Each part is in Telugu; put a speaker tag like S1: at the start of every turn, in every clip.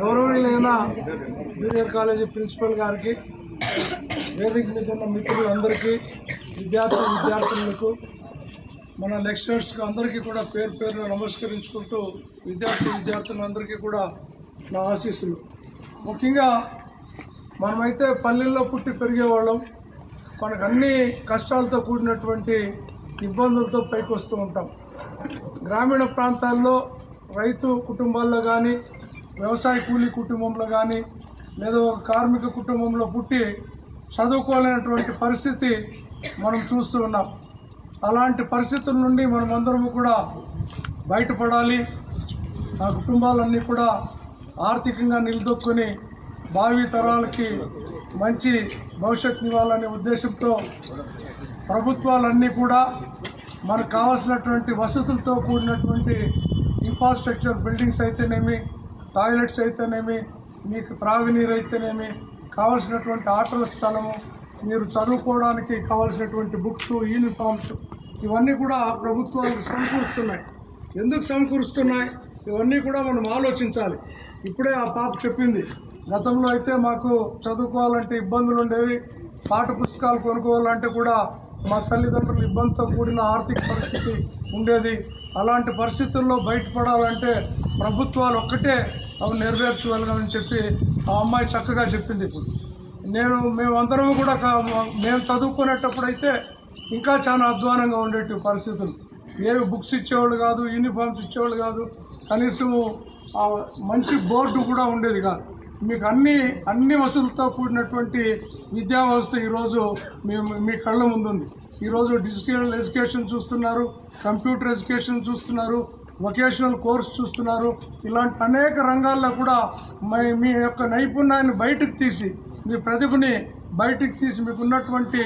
S1: గౌరవనీయులైన జూనియర్ కాలేజీ ప్రిన్సిపల్ గారికి వేదిక మీద ఉన్న మిత్రులందరికీ విద్యార్థి విద్యార్థులకు మన లెక్చరర్స్కి అందరికీ కూడా పేరు పేరున నమస్కరించుకుంటూ విద్యార్థి విద్యార్థులందరికీ కూడా నా ఆశీస్సులు. ముఖ్యంగా మనమైతే పల్లెల్లో పుట్టి పెరిగేవాళ్ళం. మనకు అన్ని కష్టాలతో కూడినటువంటి ఇబ్బందులతో పైకి వస్తూ ఉంటాం. గ్రామీణ ప్రాంతాల్లో రైతు కుటుంబాల్లో కానీ వ్యవసాయ కూలీ కుటుంబంలో కానీ లేదా ఒక కార్మిక కుటుంబంలో పుట్టి చదువుకోలేనటువంటి పరిస్థితి మనం చూస్తూ ఉన్నాం. అలాంటి పరిస్థితుల నుండి మనమందరము కూడా బయటపడాలి. ఆ కుటుంబాలన్నీ కూడా ఆర్థికంగా నిలదొక్కుని భావి తరాలకి మంచి భవిష్యత్తు ఇవ్వాలనే ఉద్దేశంతో ప్రభుత్వాలన్నీ కూడా మనకు కావాల్సినటువంటి వసతులతో కూడినటువంటి ఇన్ఫ్రాస్ట్రక్చర్ బిల్డింగ్స్ అయితేనేమి టాయిలెట్స్ అయితేనేమి మీకు త్రాగునీరు అయితేనేమి కావాల్సినటువంటి ఆటల స్థలము మీరు చదువుకోవడానికి కావాల్సినటువంటి బుక్స్ యూనిఫామ్స్ ఇవన్నీ కూడా ప్రభుత్వాలకు సమకూరుస్తున్నాయి. ఎందుకు సమకూరుస్తున్నాయి? ఇవన్నీ కూడా మనం ఆలోచించాలి. ఇప్పుడే ఆ పాప చెప్పింది గతంలో అయితే మాకు చదువుకోవాలంటే ఇబ్బందులు ఉండేవి పాఠ పుస్తకాలు కొనుక్కోవాలంటే కూడా మా తల్లిదండ్రులు ఇబ్బందితో కూడిన ఆర్థిక పరిస్థితి ఉండేది. అలాంటి పరిస్థితుల్లో బయటపడాలంటే ప్రభుత్వాలు ఒక్కటే అవి నెరవేర్చగలగని చెప్పి ఆ అమ్మాయి చక్కగా చెప్పింది ఇప్పుడు. నేను మేమందరం కూడా కా- మేము చదువుకునేటప్పుడైతే ఇంకా చాలా అధ్వానంగా ఉండేటి పరిస్థితులు. ఏవి బుక్స్ ఇచ్చేవాళ్ళు కాదు యూనిఫామ్స్ ఇచ్చేవాళ్ళు కాదు కనీసం మంచి బోర్డు కూడా ఉండేది కాదు. మీకు అన్ని అన్ని వసతులతో కూడినటువంటి విద్యా వ్యవస్థ ఈరోజు మీ మీ కళ్ళ ముందుంది. ఈరోజు డిజిటల్ ఎడ్యుకేషన్ చూస్తున్నారు కంప్యూటర్ ఎడ్యుకేషన్ చూస్తున్నారు వొకేషనల్ కోర్స్ చూస్తున్నారు. ఇలాంటి అనేక రంగాల్లో కూడా మీ- మీ యొక్క నైపుణ్యాన్ని బయటకు తీసి మీ ప్రతిభని బయటకు తీసి మీకు ఉన్నటువంటి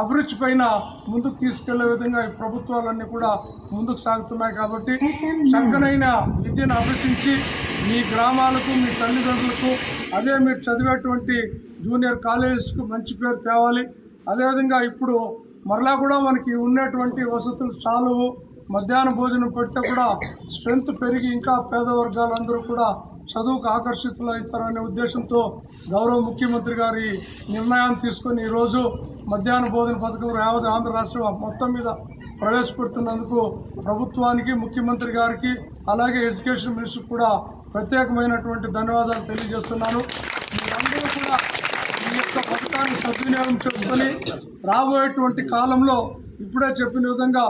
S1: అభిరుచి పైన ముందుకు తీసుకెళ్ళే విధంగా ఈ ప్రభుత్వాలన్నీ కూడా ముందుకు సాగుతున్నాయి కాబట్టి చక్కనైన విద్యను అభ్యసించి మీ గ్రామాలకు మీ తల్లిదండ్రులకు అదే మీరు చదివేటువంటి జూనియర్ కాలేజెస్కు మంచి పేరు తేవాలి. అదేవిధంగా ఇప్పుడు మరలా కూడా మనకి ఉన్నటువంటి వసతులు చాలువు. మధ్యాహ్న భోజనం పెడితే కూడా స్ట్రెంత్ పెరిగి ఇంకా పేద వర్గాలందరూ కూడా చదువుకు ఆకర్షితులు అవుతారనే ఉద్దేశంతో గౌరవ ముఖ్యమంత్రి గారి నిర్ణయాన్ని తీసుకొని ఈరోజు మధ్యాహ్న భోజన పథకం యావత్ ఆంధ్ర రాష్ట్రం మొత్తం మీద ప్రవేశపెడుతున్నందుకు ప్రభుత్వానికి ముఖ్యమంత్రి గారికి అలాగే ఎడ్యుకేషన్ మినిస్టర్ కూడా ప్రత్యేకమైనటువంటి ధన్యవాదాలు తెలియజేస్తున్నాను. మీరందరూ కూడా ఈ యొక్క పథకాన్ని సద్వినియోగం చేసుకొని రాబోయేటువంటి కాలంలో ఇప్పుడే చెప్పిన విధంగా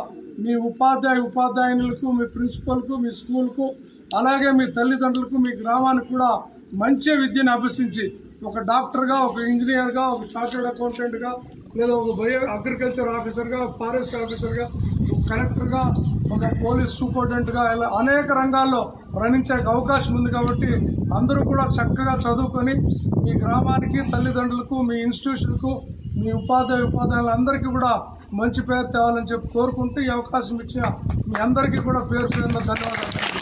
S1: మీ ఉపాధ్యాయ ఉపాధ్యాయునులకు మీ ప్రిన్సిపల్కు మీ స్కూల్కు అలాగే మీ తల్లిదండ్రులకు మీ గ్రామానికి కూడా మంచి విద్యను అభ్యసించి ఒక డాక్టర్గా ఒక ఇంజనీర్గా ఒక చార్టెడ్ అకౌంటెంట్గా లేదా ఒక బయో అగ్రికల్చర్ ఆఫీసర్గా ఫారెస్ట్ ఆఫీసర్గా కలెక్టర్గా ఒక పోలీస్ సూపరింటెండెంట్గా ఇలా అనేక రంగాల్లో రణించే అవకాశం ఉంది కాబట్టి అందరూ కూడా చక్కగా చదువుకొని మీ గ్రామానికి తల్లిదండ్రులకు మీ ఇన్స్టిట్యూషన్కు మీ ఉపాధ్యాయ ఉపాధ్యాయులందరికీ కూడా మంచి పేరు తేవాలని చెప్పి కోరుకుంటూ ఈ అవకాశం ఇచ్చిన మీ అందరికీ కూడా పేరు పేరున ధన్యవాదాలు.